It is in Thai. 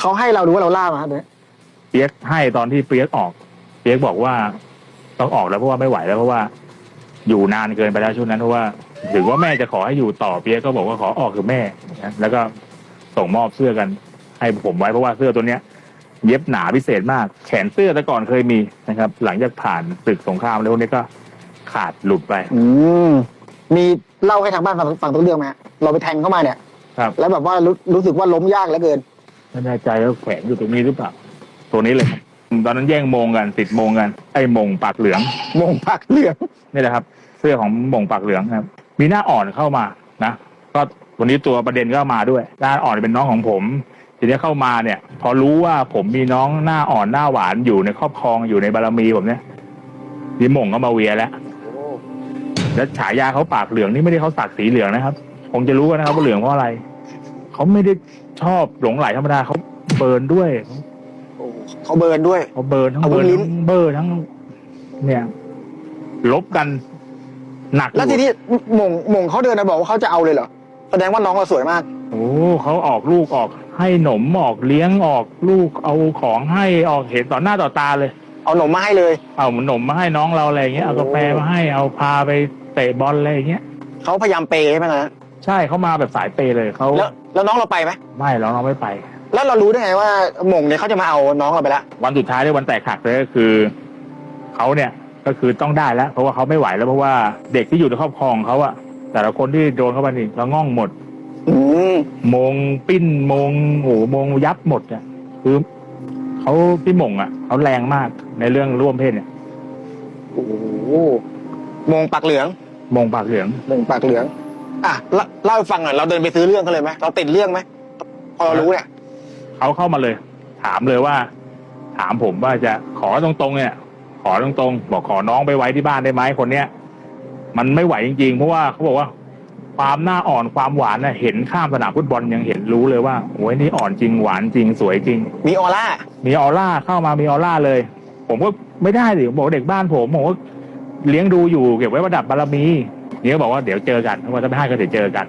เขาให้เราหรือว่าเราล่ามาครับเนี่ยเปียกให้ตอนที่เปียกออก เปียกบอกว่าต้องออกแล้วเพราะว่าไม่ไหวแล้วเพราะว่า อยู่นานเกินไปแล้วช่วงนั้นเพราะว่าถึงว่าแม่จะขอให้อยู่ต่อเปียกก็บอกว่าขอออกคือแม่นะแล้วก็ส่งมอบเสื้อกัน ให้ผมไว้เพราะว่าเสื้อตัวเนี้ย เย็บหนาพิเศษมาก แขนเสื้อแต่ก่อนเคยมีนะครับ หลังจากผ่านศึกสงครามแล้วพวกนี้ก็ขาดหลุดไป อืมมีเล่าให้ทางบ้านฟังฟังต้นเรื่องไหมฮะเราไปแทงเข้ามาเนี่ย ครับ แล้วแบบว่ารู้รู้สึกว่าล้มยากเหลือเกิน ไม่แน่ใจว่าแขวนอยู่ตรงนี้หรือเปล่าตัวนี้เลยครับตอนนั้นแย่งโมงกันติดโมงกันไอ้โมงปากเหลืองมงปักเหลืองนี่แหละครับ เสื้อของโมงปากเหลืองครับ มีหน้าอ่อนเข้ามานะก็วันนี้ตัวประเด็นก็มาด้วยหน้าอ่อนเป็นน้องของผม ทีนี้เข้ามาเนี่ย พอรู้ว่าผมมีน้องหน้าอ่อนหน้าหวานอยู่ในครอบครองอยู่ในบารมีผมเนี่ยพี่หมงก็มาเวียแล้วแล้วฉายาเขาปากเหลืองนี่ไม่ได้เขาสักสีเหลืองนะครับคงจะรู้กันนะครับว่าเหลืองเพราะอะไร เขาไม่ได้ชอบหลงไหลธรรมดาเขาเบิร์นด้วยโอ้เขาเบิร์นด้วย เขาเบิร์นทั้งอาวุเบิธร์นลิ้น ทั้งเบิร์นทั้ง เนี่ยลบกันหนักแล้วทีนี้มงมงเขาเดินมาบอกว่าเขาจะเอาเลยเหรอแสดงว่าน้องเราสวยมาก โอ้เขาออกลูกออก ให้หนมออกเลี้ยงออกลูกเอาของให้ออกเห็นต่อหน้าต่อตาเลย เอาหนมมาให้เลยเอาหนมมาให้น้องเราอะไรอย่างเงี้ยเอากาแฟมาให้เอาพาไปเตะบอลอะไรอย่างเงี้ยเขาพยายามเปย์ใช่ไหมนะ ใช่เขามาแบบสายเปย์เลยเขาแล้วแล้วน้องเราไปไหมไม่เราเราไม่ไป แล้วเรารู้ได้ไงว่าหมงเนี่ยเขาจะมาเอาน้องเราไปละวันสุดท้ายด้วยวันแตกหักเลยก็คือเขาเนี่ยก็คือต้องได้แล้ว เพราะว่าเขาไม่ไหวแล้วเพราะว่าเด็กที่อยู่ในครอบครองเขาอะแต่ละคนที่โดนเข้าไปนี่เราง่องหมดอืมโมงปิ้นโมงโอ้โหโมงยับหมดอะคือเขาพี่หมงอะเขาแรงมากในเรื่องร่วมเพศเนี่ยโอ้โหมงปักเหลืองโมงปากเหลืองมงปักเหลือง อะเล่าเล่าให้ฟังหน่อยเราเดินไปซื้อเรื่องเขาเลยไหมเราติดเรื่องไหมพอเรารู้เนี่ยเขาเข้ามาเลย ถามเลยว่า ถามผมว่าจะขอตรงๆเนี่ย ขอตรงๆบอกขอน้องไปไว้ที่บ้านได้ไหมคนเนี้ยมันไม่ไหวจริงๆ เพราะว่าเขาบอกว่า ความหน้าอ่อนความหวานน่ะเห็นข้ามสนามฟุตบอลยังเห็นรู้เลยว่าโอ้ยนี่อ่อนจริงหวานจริงสวยจริง มีออร่ามีออร่าเข้ามามีออร่าเลย ผมก็ไม่ได้สิผมบอกเด็กบ้านผมผมก็เลี้ยงดูอยู่เก็บไว้ประดับบารมีเนี่ยก็บอกว่าเดี๋ยวเจอกันถ้าว่าจะไม่ให้ก็เดี๋ยวเจอกัน